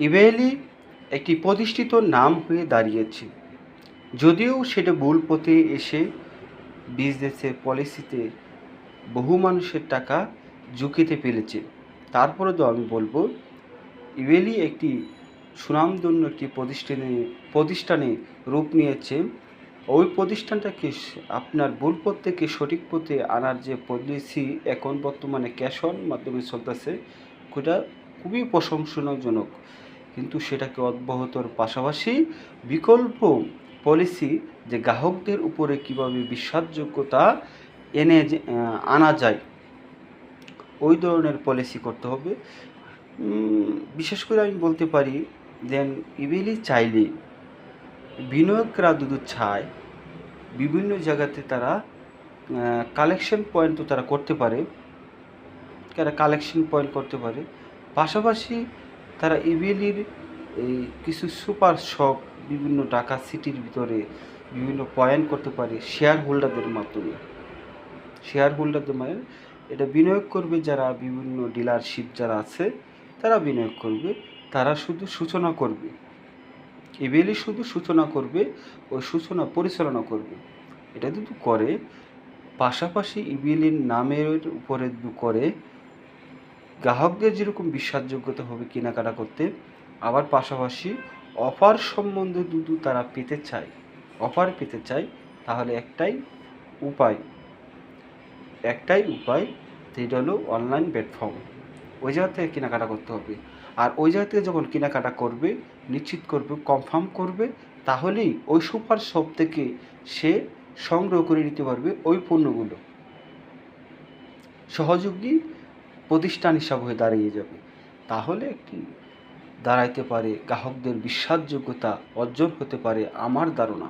ইভেলি একটি প্রতিষ্ঠিত নাম হয়ে দাঁড়িয়েছে। যদিও সেটা ভুল পথে এসে বিজনেসের পলিসিতে বহু মানুষের টাকা ঝুঁকিতে ফেলেছে। তারপরে তো আমি বলব ইভেলি একটি সুনামধন্য একটি প্রতিষ্ঠানে প্রতিষ্ঠানে রূপ নিয়েছে। ওই প্রতিষ্ঠানটাকে আপনার ভুল পথ থেকে সঠিক পথে আনার যে পলিসি এখন বর্তমানে ক্যাশ অন মাধ্যমে চলতেছে ওটা খুবই প্রশংসনীয়জনক। কিন্তু সেটাকে অব্যাহতর পাশাপাশি বিকল্প পলিসি যে গ্রাহকদের উপরে কীভাবে বিশ্বাসযোগ্যতা এনে আনা যায়, ওই ধরনের পলিসি করতে হবে। বিশেষ করে আমি বলতে পারি, দেন ইভেলি চাইলে বিনিয়োগরা দুধ চায়, বিভিন্ন জায়গাতে তারা কালেকশন পয়েন্ট তো তারা করতে পারে। তারা কালেকশন পয়েন্ট করতে পারে। পাশাপাশি তারা ইভিলির এই কিছু সুপার শপ বিভিন্ন ঢাকা সিটির ভিতরে বিভিন্ন পয়েন্ট করতে পারে শেয়ার হোল্ডারদের মাধ্যমে। শেয়ার হোল্ডারদের মানে এটা বিনিয়োগ করবে যারা বিভিন্ন ডিলারশিপ যারা আছে, তারা বিনিয়োগ করবে, তারা শুধু সূচনা করবে। ইভেলি শুধু সূচনা করবে, ও সূচনা পরিচালনা করবে। এটা যদি করে। পাশাপাশি ইভিলির নামের উপরে করে। গ্রাহকদের যেরকম বিশ্বাসযোগ্যতা হবে কেনাকাটা করতে, আবার পাশাপাশি অফার সম্বন্ধে যদি তারা পেতে চায়, অফার পেতে চায়, তাহলে একটাই উপায় একটাই উপায় সেটা হলো অনলাইন প্ল্যাটফর্ম। ওই জায়গা থেকে কেনাকাটা করতে হবে। আর ওই জায়গা থেকে যখন কেনাকাটা করবে, নিশ্চিত করবে কনফার্ম করবে, তাহলেই ওই সুপার শপ থেকে সে সংগ্রহ করে নিতে পারবে ওই পণ্যগুলো। সহযোগী প্রতিষ্ঠান হিসাব হয়ে দাঁড়িয়ে যাবে। তাহলে একটি দাঁড়াইতে পারে, গ্রাহকদের বিশ্বাসযোগ্যতা অর্জন হতে পারে আমার ধারণা।